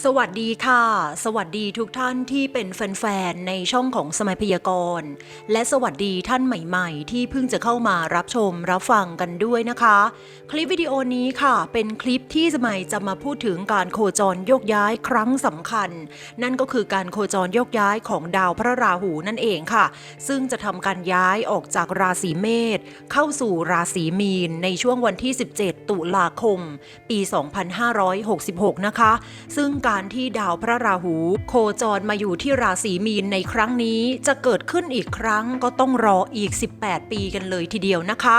สวัสดีค่ะ สวัสดีทุกท่านที่เป็นแฟนๆ ในช่องของสมัยพยากรณ์ และสวัสดีท่านใหม่ๆ ที่เพิ่งจะเข้ามารับชมรับฟังกันด้วยนะคะ คลิปวิดีโอนี้ค่ะ เป็นคลิปที่สมัยจะมาพูดถึงการโคจรโยกย้ายครั้งสำคัญ นั่นก็คือการโคจรโยกย้ายของดาวพระราหูนั่นเองค่ะ ซึ่งจะทำการย้ายออกจากราศีเมษเข้าสู่ราศีมีน ในช่วงวันที่ 17 ตุลาคม ปี 2566 นะคะ ซึ่งการที่ดาวพระราหู โคจรมาอยู่ที่ราศีมีนในครั้งนี้จะเกิดขึ้นอีกครั้งก็ต้องรออีก 18 ปีกันเลยทีเดียวนะคะ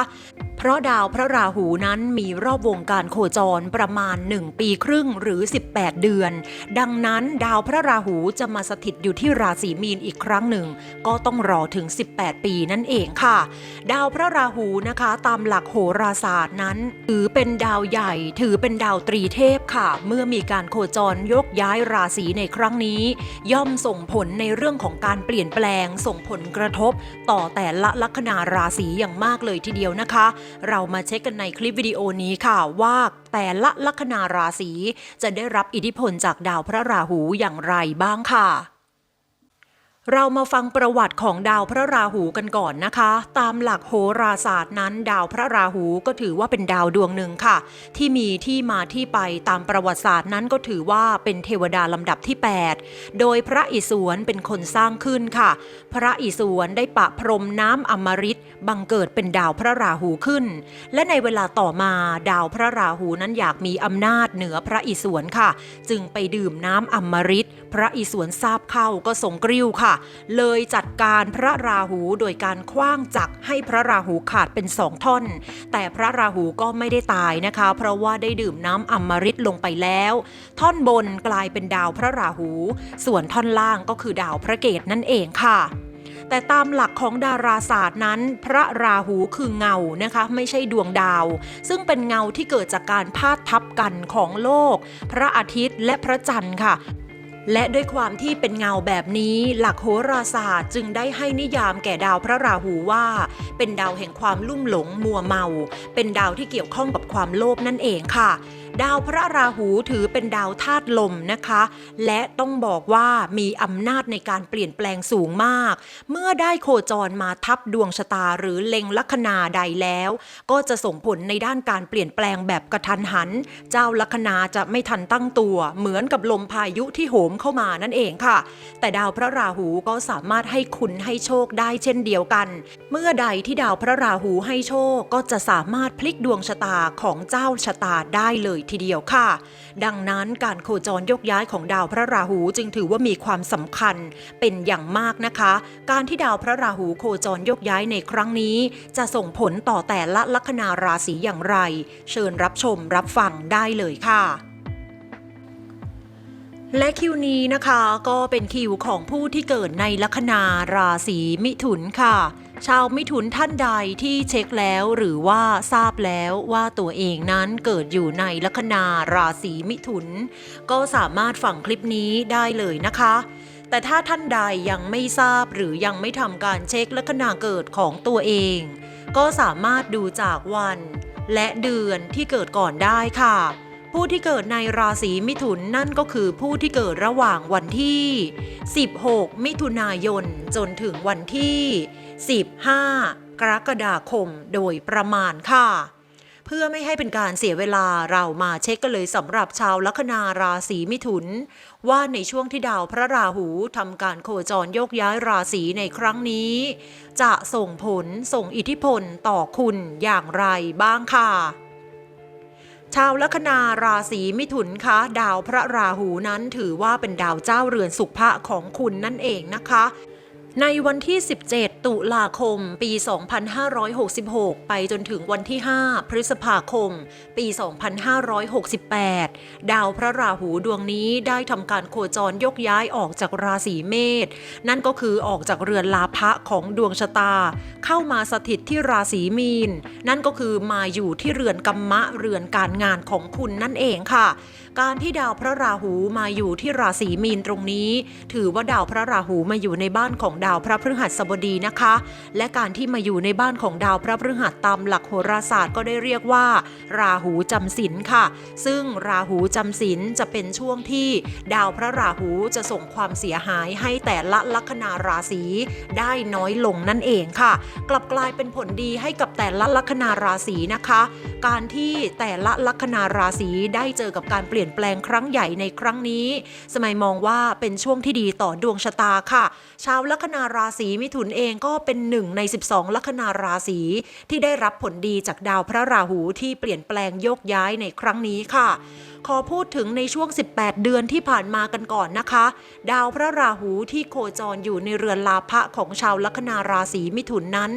เพราะดาวพระราหูนั้นมีรอบวงการโคจรประมาณ 1 ปีครึ่งหรือ 18 เดือน ดังนั้นดาวพระราหูจะมาสถิตอยู่ที่ราศีมีนอีกครั้งหนึ่ง ก็ต้องรอถึง 18 ปีนั่นเองค่ะ ดาวพระราหูนะคะตามหลักโหราศาสตร์นั้นถือเป็นดาวใหญ่ ถือเป็นดาวตรีเทพค่ะ เมื่อมีการโคจรยกย้ายราศีในครั้งนี้ ย่อมส่งผลในเรื่องของการเปลี่ยนแปลง ส่งผลกระทบ ต่อแต่ละลัคนาราศีอย่างมากเลยทีเดียวนะคะ เรามาเช็คกันในคลิปวิดีโอนี้ค่ะว่าแต่ละลัคนาราศีจะได้รับอิทธิพลจากดาวพระราหูอย่างไรบ้างค่ะ เรามาฟังประวัติของดาวพระราหูกันก่อนนะคะ ตามหลักโหราศาสตร์นั้น ดาวพระราหูก็ถือว่าเป็นดาวดวงหนึ่งค่ะ ที่มีที่มาที่ไปตามประวัติศาสตร์นั้นก็ถือว่าเป็นเทวดาลำดับที่ 8 โดยพระอิศวรเป็นคนสร้างขึ้นค่ะ พระอิศวรได้ปะพรมน้ำอมฤตบังเกิดเป็นดาวพระราหูขึ้น และในเวลาต่อมาดาวพระราหูนั้นอยากมีอำนาจเหนือพระอิศวรค่ะ จึงไปดื่มน้ำอมฤตพระอิศวรทราบเข้าก็ทรงกริ้วค่ะเลยจัดการพระราหูโดยการคว้างจักรให้พระราหูขาดเป็นสองท่อน แต่พระราหูก็ไม่ได้ตายนะคะ เพราะว่าได้ดื่มน้ำอมฤตลงไปแล้ว ท่อนบนกลายเป็นดาวพระราหู ส่วนท่อนล่างก็คือดาวพระเกตนั่นเองค่ะแต่ตามหลักของดาราศาสตร์นั้น พระราหูคือเงานะคะ ไม่ใช่ดวงดาว ซึ่งเป็นเงาที่เกิดจากการพาดทับกันของโลก พระอาทิตย์และพระจันทร์ค่ะ และด้วยความที่เป็นเงาแบบนี้หลักโหราศาสตร์จึงได้ให้นิยามแก่ดาวพระราหูว่า เป็นดาวแห่งความลุ่มหลงมัวเมา เป็นดาวที่เกี่ยวข้องกับความโลภนั่นเองค่ะ ดาวพระราหูถือเป็นดาวธาตุลมนะคะ และต้องบอกว่ามีอำนาจในการเปลี่ยนแปลงสูงมาก เมื่อได้โคจรมาทับดวงชะตาหรือเล็งลัคนาใดแล้ว ก็จะส่งผลในด้านการเปลี่ยนแปลงแบบกระทันหัน เจ้าลัคนาจะไม่ทันตั้งตัว เหมือนกับลมพายุที่โหมเข้ามานั่นเองค่ะ แต่ดาวพระราหูก็สามารถให้คุณให้โชคได้เช่นเดียวกัน เมื่อใดที่ดาวพระราหูให้โชคก็จะสามารถพลิกดวงชะตาของเจ้าชะตาได้เลยทีเดียวค่ะ ดังนั้นการโคจรยกย้ายของดาวพระราหูจึงถือว่ามีความสำคัญเป็นอย่างมากนะคะ การที่ดาวพระราหูโคจรยกย้ายในครั้งนี้ จะส่งผลต่อแต่ละลัคนาราศีอย่างไร เชิญรับชมรับฟังได้เลยค่ะและคิวนี้นะคะก็เป็นคิวของผู้ที่เกิดในลัคนาราศีมิถุนค่ะ ชาวมิถุนท่านใดที่เช็คแล้วหรือว่าทราบแล้วว่าตัวเองนั้นเกิดอยู่ในลัคนาราศีมิถุน ก็สามารถฟังคลิปนี้ได้เลยนะคะ แต่ถ้าท่านใดยังไม่ทราบหรือยังไม่ทำการเช็คลัคนาเกิดของตัวเอง ก็สามารถดูจากวัน และเดือนที่เกิดก่อนได้ค่ะ ผู้ที่เกิดในราศีมิถุนนั่นก็คือผู้ที่เกิดระหว่างวันที่ 16 มิถุนายนจนถึงวันที่ 15 กรกฎาคมโดยประมาณค่ะ เพื่อไม่ให้เป็นการเสียเวลาเรามาเช็คกันเลยสำหรับชาวลัคนาราศีมิถุน ว่าในช่วงที่ดาวพระราหูทำการโคจรโยกย้ายราศีในครั้งนี้ จะส่งผลส่งอิทธิพลต่อคุณอย่างไรบ้างค่ะชาวลัคนาราศีมิถุนคะดาวพระราหูนั้นถือว่าเป็นดาวเจ้าเรือนสุภะของคุณนั่นเองนะคะ ในวันที่ 17 ตุลาคม ปี 2566 ไปจนถึงวันที่ 5 พฤษภาคม ปี 2568 ดาวพระราหูดวงนี้ได้ทำการโคจรยกย้ายออกจากราศีเมษ นั่นก็คือออกจากเรือนลาภะของดวงชะตา เข้ามาสถิตที่ราศีมีน นั่นก็คือมาอยู่ที่เรือนกัมมะเรือนการงานของคุณนั่นเองค่ะ การที่ดาวพระราหูมาอยู่ที่ราศีมีนตรงนี้ ถือว่าดาวพระราหูมาอยู่ในบ้านของดาวพระพฤหัสบดีนะคะ และการที่มาอยู่ในบ้านของดาวพระพฤหัสตามหลักโหราศาสตร์ก็ได้เรียกว่า ราหูจำศีลค่ะ ซึ่งราหูจำศีลจะเป็นช่วงที่ ดาวพระราหูจะส่งความเสียหายให้แต่ละลัคนาราศีได้น้อยลงนั่นเองค่ะ กลับกลายเป็นผลดีให้กับแต่ละลัคนาราศีนะคะ การที่แต่ละลัคนาราศีได้เจอกับการเปลี่ยนแปลงครั้งใหญ่ในครั้งนี้ สมัยมองว่าเป็นช่วงที่ดีต่อดวงชะตาค่ะ ชาวลัคนาราศีมิถุนเองก็เป็นหนึ่งใน 12 ลัคนาราศีที่ได้รับผลดีจากดาวพระราหูที่เปลี่ยนแปลงโยกย้ายในครั้งนี้ค่ะ ขอพูดถึงในช่วง 18 เดือนที่ผ่านมากันก่อนนะคะ ดาวพระราหูที่โคจรอยู่ในเรือนลาภะของชาวลัคนาราศีมิถุนนั้น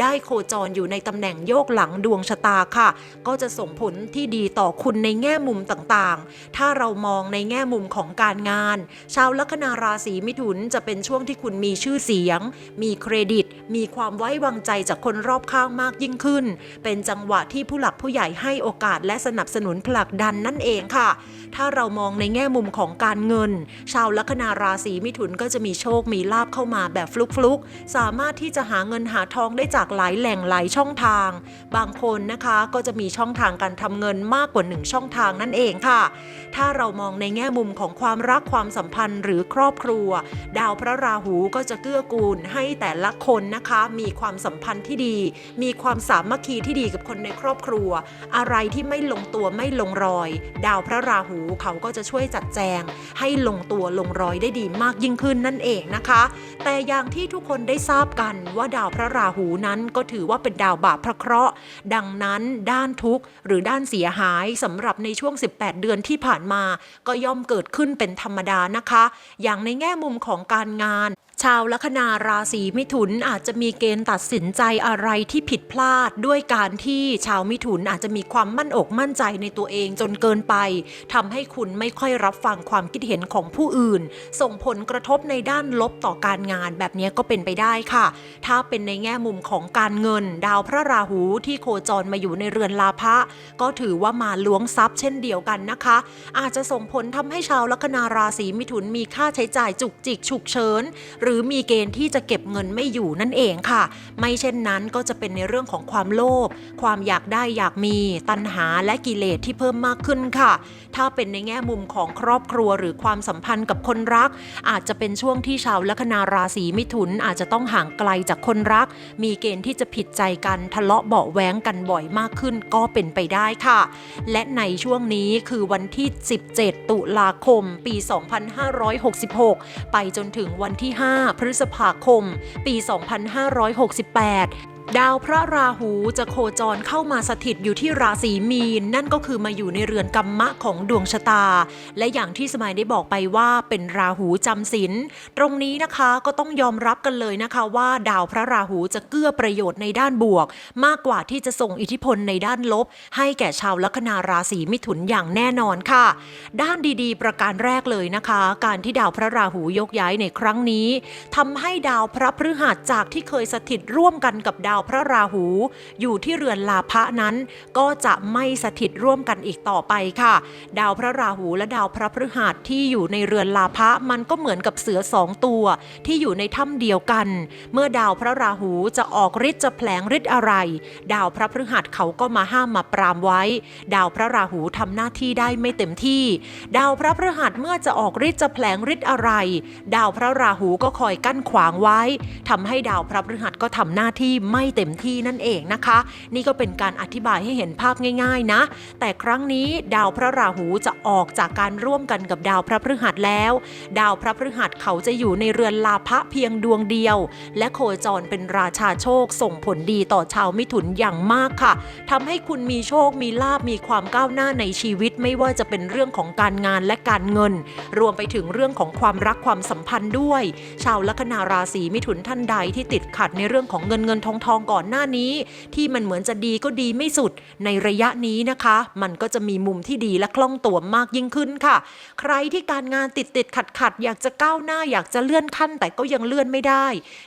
ได้โคจรอยู่ในตำแหน่งโยกหลังดวงชะตาค่ะ ก็จะส่งผลที่ดีต่อคุณในแง่มุมต่างๆ ถ้าเรามองในแง่มุมของการงาน ชาวลัคนาราศีมิถุนจะเป็นช่วงที่คุณมีชื่อเสียง มีเครดิต มีความไว้วางใจจากคนรอบข้างมากยิ่งขึ้น เป็นจังหวะที่ผู้หลักผู้ใหญ่ให้โอกาสและสนับสนุนผลักดันนั่นเองค่ะ ถ้าเรามองในแง่มุมของการเงิน ชาวลัคนาราศีมิถุนก็จะมีโชคมีลาบเข้ามาแบบฟลุกๆ สามารถที่จะหาเงินหาทองได้จากหลายแหล่งหลายช่องทาง บางคนนะคะก็จะมีช่องทางการทำเงินมากกว่าหนึ่งช่องทางนั่นเองค่ะ ถ้าเรามองในแง่มุมของความรักความสัมพันธ์หรือครอบครัว ดาวพระราหูก็จะเกื้อกูลให้แต่ละคนนะคะมีความสัมพันธ์ที่ดี มีความสามัคคีที่ดีกับคนในครอบครัว อะไรที่ไม่ลงตัวไม่ลงรอย ดาวพระราหูเขาก็จะช่วยจัดแจง ให้ลงตัวลงรอยได้ดีมากยิ่งขึ้นนั่นเองนะคะ แต่อย่างที่ทุกคนได้ทราบกันว่าดาวพระราหูนั้นก็ถือว่าเป็นดาวบาปพระเคราะห์ดังนั้นด้านทุกข์หรือด้านเสียหายสำหรับในช่วง 18 เดือนที่ผ่านมา ก็ย่อมเกิดขึ้นเป็นธรรมดานะคะ อย่างในแง่มุมของการงาน ชาวลัคนาราศีมิถุนอาจจะมีเกณฑ์ตัดสินใจอะไรที่ผิดพลาดด้วยการที่ชาวมิถุนอาจจะมีความมั่นอกมั่นใจในตัวเองจนเกินไปทำให้คุณไม่ค่อยรับฟังความคิดเห็นของผู้อื่น ส่งผลกระทบในด้านลบต่อการงานแบบนี้ก็เป็นไปได้ค่ะ ถ้าเป็นในแง่มุมของการเงิน ดาวพระราหูที่โคจรมาอยู่ในเรือนลาภะก็ถือว่ามาล้วงทรัพย์เช่นเดียวกันนะคะ อาจจะส่งผลทำให้ชาวลัคนาราศีมิถุนมีค่าใช้จ่ายจุกจิกฉุกเฉินหรือือมีเกณฑ์ที่จะเก็บเงินไม่อยู่นั่นเองค่ะ ไม่เช่นนั้นก็จะเป็นในเรื่องของความโลภความอยากได้อยากมี ตัณหาและกิเลสที่เพิ่มมากขึ้นค่ะ ถ้าเป็นในแง่มุมของครอบครัวหรือความสัมพันธ์กับคนรัก อาจจะเป็นช่วงที่ชาวลัคนาราศีมิถุนอาจจะต้องห่างไกลจากคนรัก มีเกณฑ์ที่จะผิดใจกันทะเลาะเบาะแว้งกันบ่อยมากขึ้นก็เป็นไปได้ค่ะ และในช่วงนี้คือวันที่ 17 ตุลาคม ปี 2566 ไปจนถึงวันที่ 5พฤษภาคม ปี 2568 ดาวพระราหูจะโคจรเข้ามาสถิตอยู่ที่ราศีมีน นั่นก็คือมาอยู่ในเรือนกรรมะของดวงชะตา และอย่างที่สมัยได้บอกไปว่าเป็นราหูจำศีลตรงนี้นะคะก็ต้องยอมรับกันเลยนะคะว่าดาวพระราหูจะเกื้อประโยชน์ในด้านบวก มากกว่าที่จะส่งอิทธิพลในด้านลบ ให้แก่ชาวลัคนาราศีมิถุนอย่างแน่นอนค่ะ ด้านดีๆ ประการแรกเลยนะคะ การที่ดาวพระราหูยกย้ายในครั้งนี้ทำให้ดาวพระพฤหัสจากที่เคยสถิตร่วมกันกับดาวาวพระราหู อยู่ที่เรือนลาภะนั้น ก็จะไม่สถิตร่วมกันอีกต่อไปค่ะ ดาวพระราหูและดาวพระพฤหัสที่อยู่ในเรือนลาภะมันก็เหมือนกับเสือสองตัว ที่อยู่ในถ้ำเดียวกัน เมื่อดาวพระราหูจะออกฤทธิ์จะแผลงฤทธิ์อะไร ดาวพระพฤหัสเขาก็มาห้ามมาปรามไว้ ดาวพระราหูทำหน้าที่ได้ไม่เต็มที่ ดาวพระพฤหัสเมื่อจะออกฤทธิ์จะแผลงฤทธิ์อะไร ดาวพระราหูก็คอยกั้นขวางไว้ทำให้ดาวพระพฤหัสก็ทำหน้าที่ไม่ไม่เต็มที่นั่นเองนะคะ นี่ก็เป็นการอธิบายให้เห็นภาพง่าย ๆนะ แต่ครั้งนี้ดาวพระราหูจะออกจากการร่วมกันกับดาวพระพฤหัสแล้ว ดาวพระพฤหัสเขาจะอยู่ในเรือนลาภะเพียงดวงเดียว และโคจรเป็นราชาโชคส่งผลดีต่อชาวมิถุนอย่างมากค่ะทำให้คุณมีโชคมีลาบมีความก้าวหน้าในชีวิตไม่ว่าจะเป็นเรื่องของการงานและการเงิน รวมไปถึงเรื่องของความรักความสัมพันธ์ด้วย ชาวลัคนาราศีมิถุนท่านใดที่ติดขัดในเรื่องของเงินเงินทองทองก่อนหน้านี้ ที่มันเหมือนจะดีก็ดีไม่สุด ในระยะนี้นะคะ มันก็จะมีมุมที่ดีและคล่องตัวมากยิ่งขึ้นค่ะ ใครที่การงานติดติดขัดขัดอยากจะก้าวหน้าอยากจะเลื่อนขั้น แต่ก็ยังเลื่อนไม่ได้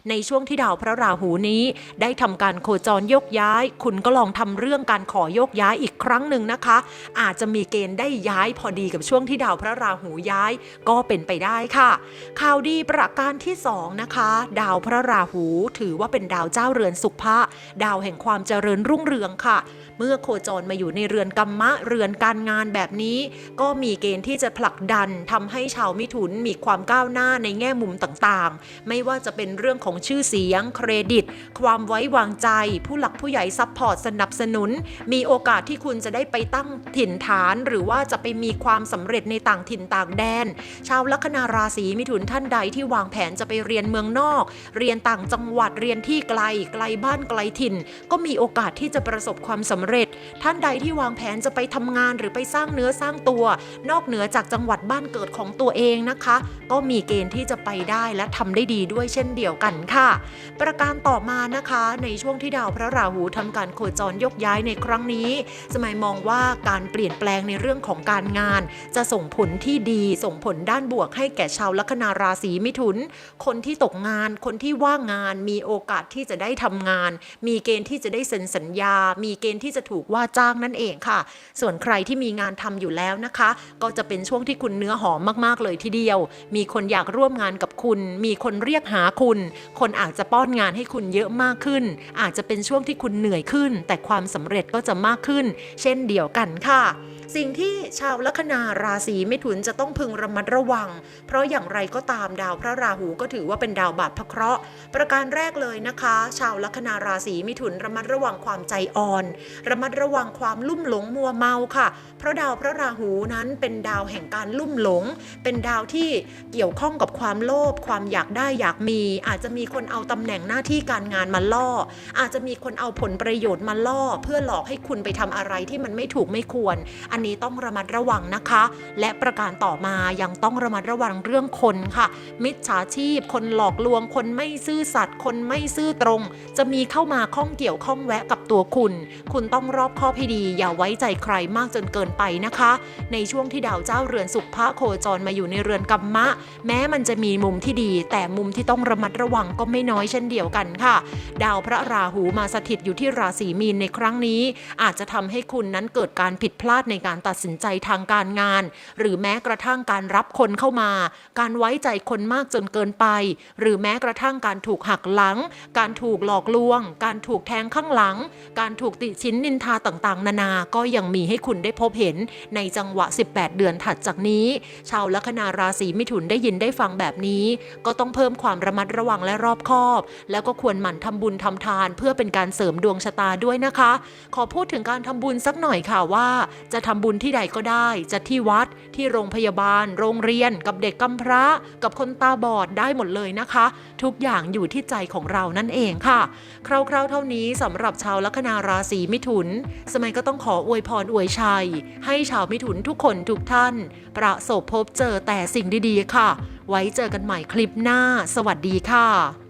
ในช่วงที่ดาวพระราหูนี้ ได้ทำการโคจรโยกย้าย คุณก็ลองทำเรื่องการขอโยกย้ายอีกครั้งหนึ่งนะคะ อาจจะมีเกณฑ์ได้ย้ายพอดีกับช่วงที่ดาวพระราหูย้ายก็เป็นไปได้ค่ะ ข่าวดีประการที่สองนะคะ ดาวพระราหูถือว่าเป็นดาวเจ้าเรือนสุขภะดาวแห่งความเจริญรุ่งเรืองค่ะ เมื่อโคจรมาอยู่ในเรือนกรรมะเรือนการงานแบบนี้ ก็มีเกณฑ์ที่จะผลักดันทำให้ชาวมิถุนมีความก้าวหน้าในแง่มุมต่างๆ ไม่ว่าจะเป็นเรื่องของชื่อเสียง เครดิต ความไว้วางใจ ผู้หลักผู้ใหญ่ซัพพอร์ตสนับสนุน มีโอกาสที่คุณจะได้ไปตั้งถิ่นฐาน หรือว่าจะไปมีความสำเร็จในต่างถิ่นต่างแดน ชาวลัคนาราศีมิถุนท่านใดที่วางแผนจะไปเรียนเมืองนอก เรียนต่างจังหวัดเรียนที่ไกลไกลบ้านไกลถิ่น ก็มีโอกาสที่จะประสบความสำเร็จ ท่านใดที่วางแผนจะไปทำงานหรือไปสร้างเนื้อสร้างตัว นอกเหนือจากจังหวัดบ้านเกิดของตัวเองนะคะ ก็มีเกณฑ์ที่จะไปได้และทำได้ดีด้วยเช่นเดียวกันค่ะ ประการต่อมานะคะในช่วงที่ดาวพระราหูทำการโคจรยกย้ายในครั้งนี้ สมัยมองว่าการเปลี่ยนแปลงในเรื่องของการงาน จะส่งผลที่ดีส่งผลด้านบวกให้แก่ชาวลัคนาราศีมิถุน คนที่ตกงาน คนที่ว่างงานมีโอกาสที่จะได้ทำงานมีเกณฑ์ที่จะได้เซ็นสัญญา มีเกณฑ์ที่จะถูกว่าจ้างนั่นเองค่ะ ส่วนใครที่มีงานทำอยู่แล้วนะคะ ก็จะเป็นช่วงที่คุณเนื้อหอมมากๆเลยทีเดียว มีคนอยากร่วมงานกับคุณ มีคนเรียกหาคุณ คนอาจจะป้อนงานให้คุณเยอะมากขึ้น อาจจะเป็นช่วงที่คุณเหนื่อยขึ้น แต่ความสำเร็จก็จะมากขึ้น เช่นเดียวกันค่ะ สิ่งที่ชาวลัคนาราศีมิถุนจะต้องพึงระมัดระวัง เพราะอย่างไรก็ตามดาวพระราหูก็ถือว่าเป็นดาวบาปพระเคราะห์ ประการแรกเลยนะคะ ชาวลัคนาราศีมิถุนระมัดระวังความใจอ่อน ระมัดระวังความลุ่มหลงมัวเมาค่ะ เพราะดาวพระราหูนั้นเป็นดาวแห่งการลุ่มหลง เป็นดาวที่เกี่ยวข้องกับความโลภความอยากได้อยากมี อาจจะมีคนเอาตำแหน่งหน้าที่การงานมาล่อ อาจจะมีคนเอาผลประโยชน์มาล่อ เพื่อหลอกให้คุณไปทำอะไรที่มันไม่ถูกไม่ควรอันนี้ต้องระมัดระวังนะคะ และประการต่อมายังต้องระมัดระวังเรื่องคนค่ะ มิจฉาชีพ คนหลอกลวง คนไม่ซื่อสัตย์คนไม่ซื่อตรง จะมีเข้ามาข้องเกี่ยวข้องแวะกับตัวคุณ คุณต้องรอบคอบให้ดี อย่าไว้ใจใครมากจนเกินไปนะคะ ในช่วงที่ดาวเจ้าเรือนสุขพระโคจรมาอยู่ในเรือนกัมมะ แม้มันจะมีมุมที่ดี แต่มุมที่ต้องระมัดระวังก็ไม่น้อยเช่นเดียวกันค่ะ ดาวพระราหูมาสถิตอยู่ที่ราศีมีนในครั้งนี้ อาจจะทำให้คุณนั้นเกิดการผิดพลาดในการตัดสินใจทางการงาน หรือแม้กระทั่งการรับคนเข้ามา การไว้ใจคนมากจนเกินไป หรือแม้กระทั่งการถูกหักหลัง การถูกหลอกลวง การถูกแทงข้างหลัง การถูกติชิ้นนินทาต่างๆ นานา ก็ยังมีให้คุณได้พบเห็นในจังหวะ 18 เดือนถัดจากนี้ ชาวลัคนาราศีมิถุนได้ยินได้ฟังแบบนี้ ก็ต้องเพิ่มความระมัดระวังและรอบคอบ แล้วก็ควรหมั่นทำบุญทำทาน เพื่อเป็นการเสริมดวงชะตาด้วยนะคะ ขอพูดถึงการทำบุญสักหน่อยค่ะว่า จะทำบุญที่ใดก็ได้ จะที่วัดที่โรงพยาบาล โรงเรียน กับเด็กกำพร้า กับคนตาบอดได้หมดเลยนะคะ ทุกอย่างอยู่ที่ใจของเรานั่นเองค่ะ คร่าวๆเท่านี้สำหรับชาวลัคนาราศีมิถุน สมัยก็ต้องขออวยพรอวยชัย ให้ชาวมิถุนทุกคนทุกท่าน ประสบพบเจอแต่สิ่งดีๆค่ะ ไว้เจอกันใหม่คลิปหน้า สวัสดีค่ะ